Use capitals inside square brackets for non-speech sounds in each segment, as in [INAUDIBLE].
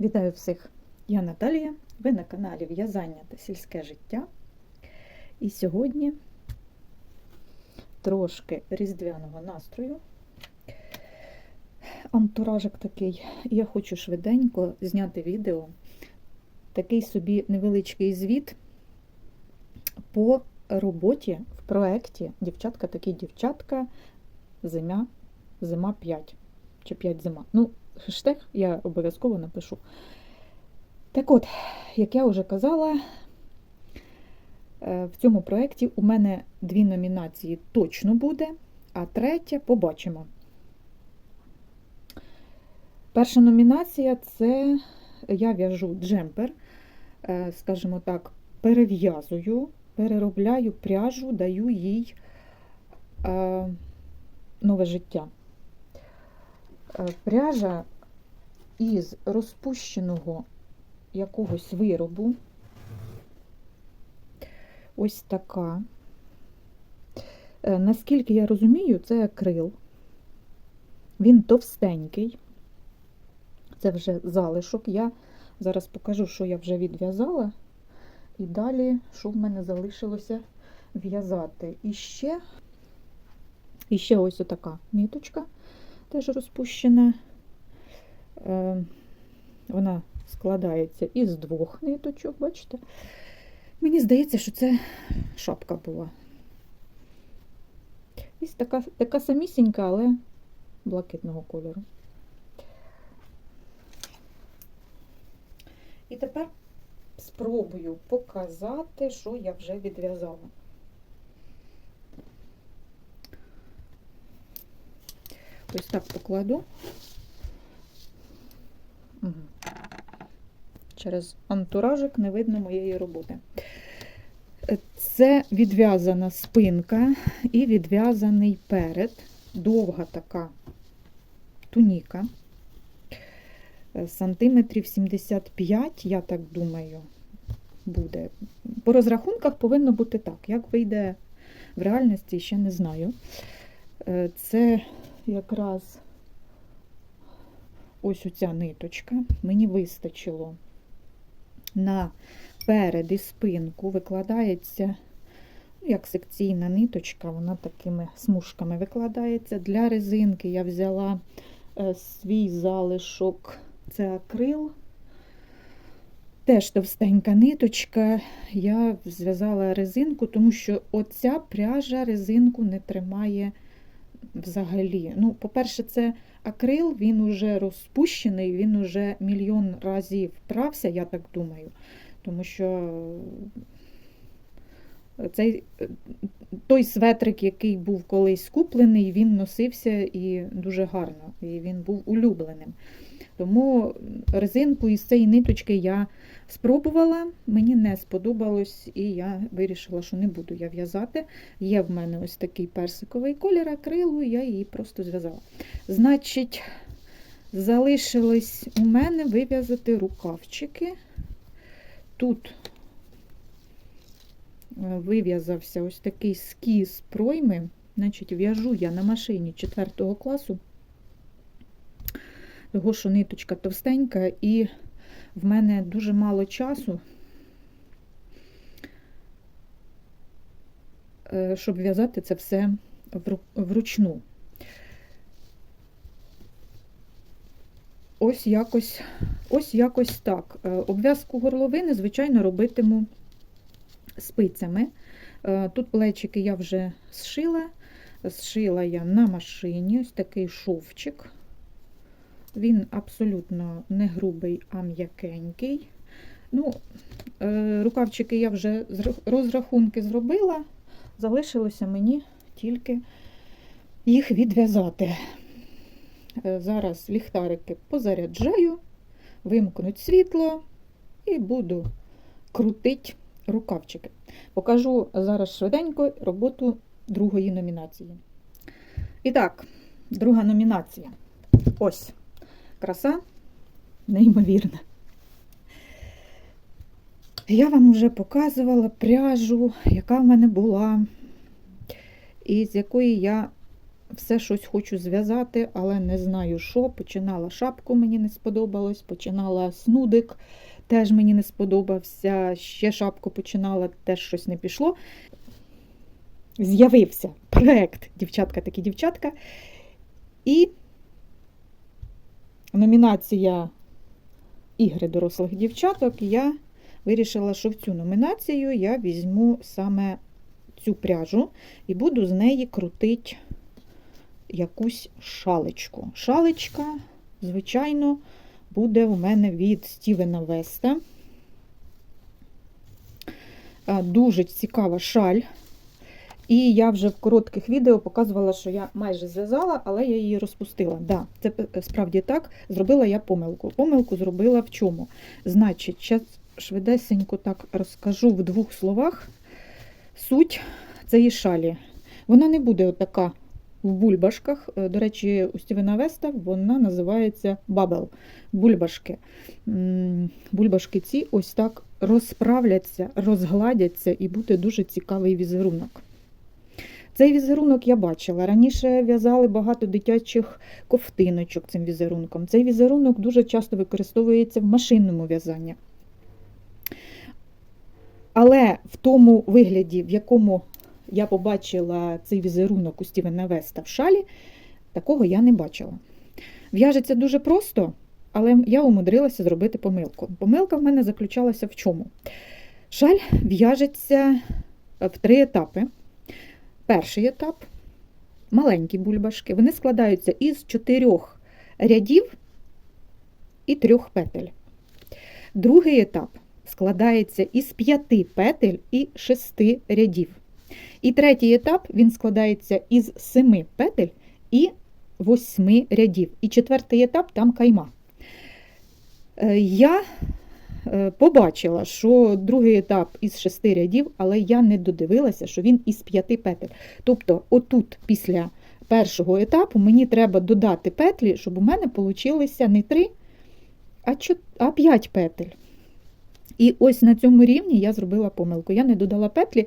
Вітаю всіх! Я Наталія, ви на каналі В'язання та сільське життя. І сьогодні трошки різдвяного настрою. Антуражик такий. Я хочу швиденько зняти відео, такий собі невеличкий звіт по роботі в проєкті Дівчатка такі дівчатка, зима, зима 5 чи 5 зима. Ну, хештег я обов'язково напишу. Так от, як я вже казала, е, в цьому проєкті у мене дві номінації точно буде, а третя побачимо. Перша номінація це я в'яжу джемпер, е, скажімо так, перев'язую, переробляю пряжу, даю їй е, нове життя. Пряжа із розпущеного якогось виробу. Ось така. Е, Наскільки я розумію, це акрил. Він товстенький. Це вже залишок. Я зараз покажу, що я вже відв'язала. І далі, що в мене залишилося в'язати. І ще, і ще ось отака ниточка, теж розпущена. Е, Вона складається із двох ниточок, бачите? Мені здається, що це шапка була. Ось така, така самісінька, але блакитного кольору. І тепер спробую показати, що я вже відв'язала. Ось так покладу. Через антуражик не видно моєї роботи. Це відв'язана спинка і відв'язаний перед, довга така туніка. Сантиметрів 75, я так думаю, буде. По розрахунках повинно бути так. Як вийде в реальності, ще не знаю. Це якраз ось оця ниточка. Мені вистачило на перед спинку, викладається, ну, як секційна ниточка, вона такими смужками викладається. Для резинки я взяла е, свій залишок, це акрил. Теж товстенька ниточка. Я зв'язала резинку, тому що оця пряжа резинку не тримає взагалі. Ну, По-перше, це акрил, він уже розпущений, він уже мільйон разів прався, я так думаю. Тому що цей, той светрик, який був колись куплений, він носився і дуже гарно, і він був улюбленим. Тому резинку із цієї ниточки я спробувала, мені не сподобалось, і я вирішила, що не буду я в'язати. Є в мене ось такий персиковий колір акрилу, я її просто зв'язала. Значить, залишилось у мене вив'язати рукавчики. Тут вив'язався ось такий скіз пройми. Значить, в'яжу я на машині 4 класу, того, що ниточка товстенька, і в мене дуже мало часу, щоб в'язати це все вручну. Ось якось ось якось так. Обв'язку горловини, звичайно, робитиму спицями. Тут плечики я вже зшила, зшила я на машині ось такий шовчик. Він абсолютно не грубий, а м'якенький. Ну, Рукавчики я вже розрахунки зробила, залишилося мені тільки їх відв'язати. Зараз ліхтарики позаряджаю, вимкнуть світло і буду крутити рукавчики. Покажу зараз швиденько роботу другої номінації. І так, друга номінація. Ось краса неймовірна. Я вам вже показувала пряжу, яка в мене була, і з якої я все щось хочу зв'язати, але не знаю що. Починала шапку, мені не сподобалось, починала снудик, теж мені не сподобався. Ще шапку починала, теж щось не пішло. З'явився проект Дівчатка такі дівчатка. І номінація ігри дорослих дівчаток. Я вирішила, що в цю номінацію я візьму саме цю пряжу і буду з неї крутити якусь шалечку. Шалечка, звичайно, буде у мене від Стівена Веста. Дуже цікава шаль. І я вже в коротких відео показувала, що я майже зв'язала, але я її розпустила. Да, це е, справді так. Зробила я помилку. Помилку зробила в чому? Значить, зараз швидесенько так розкажу в двох словах суть цієї шалі. Вона не буде отака в бульбашках. Е, До речі, у Стівена Веста вона називається бабел. Бульбашки. Бульбашки ці ось так розправляться, розгладяться і буде дуже цікавий візерунок. Цей візерунок я бачила. Раніше в'язали багато дитячих ковтиночок цим візерунком. Цей візерунок дуже часто використовується в машинному в'язанні. Але в тому вигляді, в якому я побачила цей візерунок у Стівена Веста в шалі, такого я не бачила. В'яжеться дуже просто, але я умудрилася зробити помилку. Помилка в мене заключалася в чому? Шаль в'яжеться в три етапи. Перший етап маленькі бульбашки. Вони складаються із чотирьох рядів і трьох петель. Другий етап складається із п'яти петель і шести рядів. І третій етап він складається із семи петель і восьми рядів. І четвертий етап там кайма. Е, Я побачила, що другий етап із шести рядів, але я не додивилася, що він із п'яти петель. Тобто, отут, після першого етапу, мені треба додати петлі, щоб у мене вийшло не три, а п'ять петель. І ось на цьому рівні я зробила помилку. Я не додала петлі,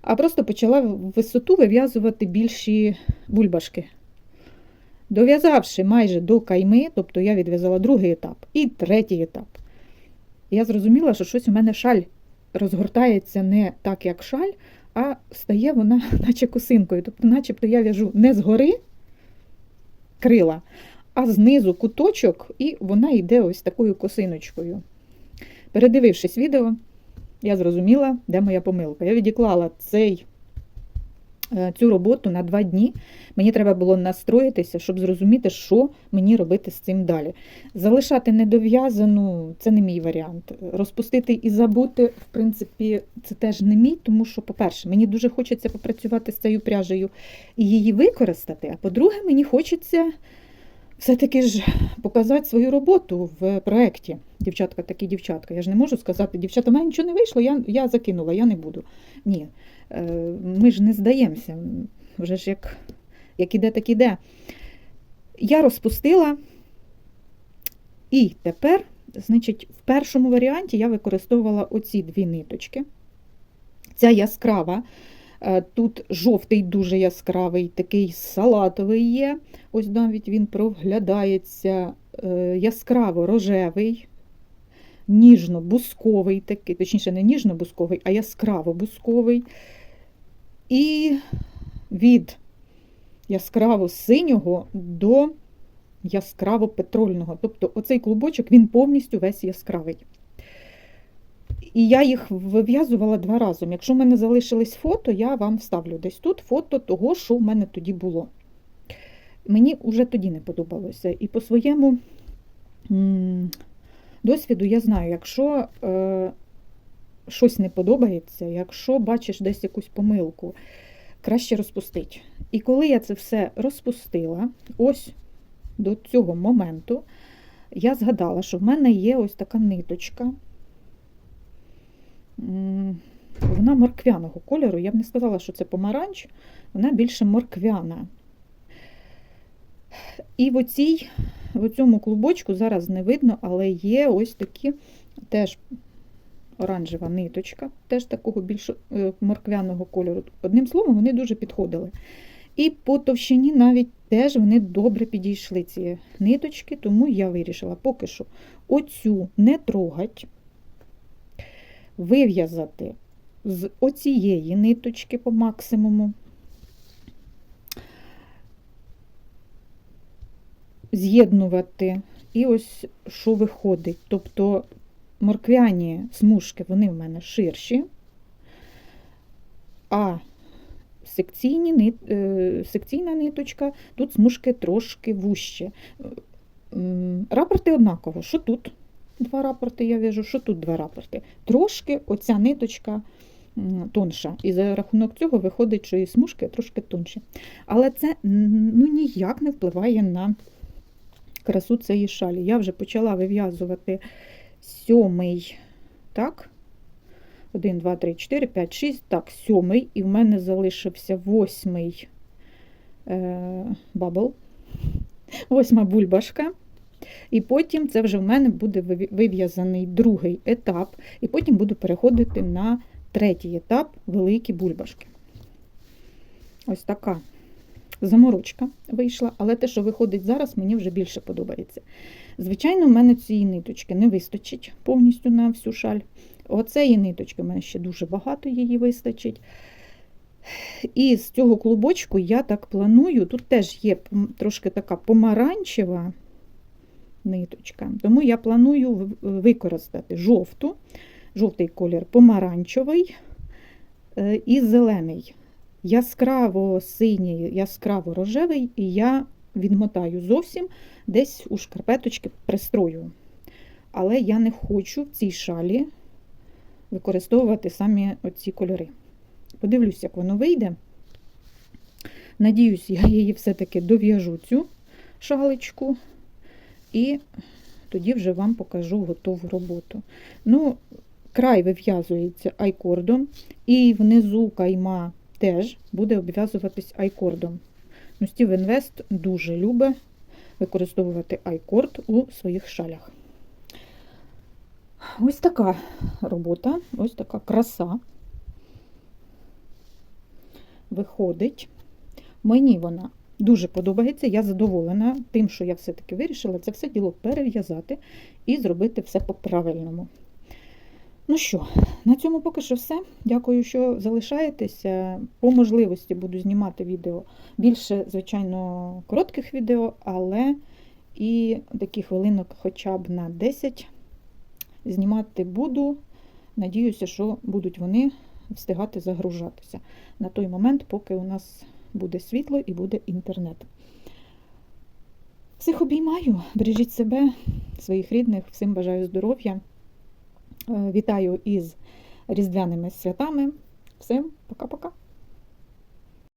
а просто почала в висоту вив'язувати більші бульбашки. Дов'язавши майже до кайми, тобто я відв'язала другий етап і третій етап. Я зрозуміла, що щось у мене шаль розгортається не так, як шаль, а стає вона [LAUGHS] наче косинкою. Тобто, начебто я в'яжу не згори крила, а знизу куточок, і вона йде ось такою косиночкою. Передивившись відео, я зрозуміла, де моя помилка. Я відіклала цей, цю роботу на два дні. Мені треба було настроїтися, щоб зрозуміти, що мені робити з цим далі. Залишати недов'язану це не мій варіант. Розпустити і забути, в принципі, це теж не мій, тому що, по-перше, мені дуже хочеться попрацювати з цією пряжею і її використати. А по-друге, мені хочеться все-таки ж показати свою роботу в проєкті. Дівчатка такі дівчатка. Я ж не можу сказати, дівчата, у мене нічого не вийшло, я, я закинула, я не буду. Ні, е, ми ж не здаємося. Вже ж як, як іде, так іде. Я розпустила, і тепер, значить, в першому варіанті я використовувала оці дві ниточки. Ця яскрава. Е, Тут жовтий дуже яскравий, такий салатовий є. Ось навіть він проглядається е, яскраво рожевий, ніжно-бусковий такий, точніше, не ніжно-бусковий, а яскраво-бусковий. І від яскраво синього до яскраво петрольного. Тобто оцей клубочок він повністю весь яскравий. І я їх вив'язувала два разом. Якщо в мене залишились фото, я вам вставлю десь тут фото того, що в мене тоді було. Мені вже тоді не подобалося. І по своєму досвіду я знаю, якщо е, щось не подобається, якщо бачиш десь якусь помилку, краще розпустити. І коли я це все розпустила, ось до цього моменту, я згадала, що в мене є ось така ниточка. Вона морквяного кольору. Я б не сказала, що це помаранч, вона більше морквяна. І в, оцій, в цьому клубочку зараз не видно, але є ось такі теж оранжева ниточка, теж такого більш е, морквяного кольору. Одним словом, вони дуже підходили. І по товщині навіть теж вони добре підійшли, ці ниточки, тому я вирішила поки що оцю не трогать, вив'язати з оцієї ниточки по максимуму. З'єднувати, і ось що виходить. Тобто морквяні смужки, вони в мене ширші, а секційні, е, секційна ниточка, тут смужки трошки вужче. Рапорти однаково, що тут два рапорти я в'яжу, що тут два рапорти. Трошки оця ниточка тонша. І за рахунок цього виходить, що і смужки трошки тонші. Але це ну, ніяк не впливає на красу цієї шалі. Я вже почала вив'язувати сьомий, так? 1, 2, 3, 4, 5, 6, так, сьомий, і в мене залишився восьмий е, бабл, восьма бульбашка. І потім це вже в мене буде вив'язаний другий етап, і потім буду переходити на третій етап великі бульбашки. Ось така заморочка вийшла, але те, що виходить зараз, мені вже більше подобається. Звичайно, в мене цієї ниточки не вистачить повністю на всю шаль. Оцеї ниточки в мене ще дуже багато її вистачить. І з цього клубочку я так планую, тут теж є трошки така помаранчева ниточка, тому я планую використати жовту, жовтий колір помаранчевий е, і зелений. Яскраво синій, яскраво рожевий, і я відмотаю зовсім десь у шкарпеточки пристрою. Але я не хочу в цій шалі використовувати самі оці кольори. Подивлюсь, як воно вийде. Надіюсь, я її все-таки дов'яжу цю шалечку, і тоді вже вам покажу готову роботу. Ну, край вив'язується айкордом, і внизу кайма теж буде обв'язуватись айкордом. Ну, Стів Інвест дуже любить використовувати айкорд у своїх шалях. Ось така робота, ось така краса виходить. Мені вона дуже подобається. Я задоволена тим, що я все-таки вирішила це все діло перев'язати і зробити все по-правильному. Ну що, на цьому поки що все. Дякую, що залишаєтеся. По можливості буду знімати відео. Більше, звичайно, коротких відео, але і таких хвилинок хоча б на 10 знімати буду. Надіюся, що будуть вони встигати загружатися на той момент, поки у нас буде світло і буде інтернет. Всіх обіймаю, бережіть себе, своїх рідних, всім бажаю здоров'я. Е, Вітаю із різдвяними святами. Всім пока-пока.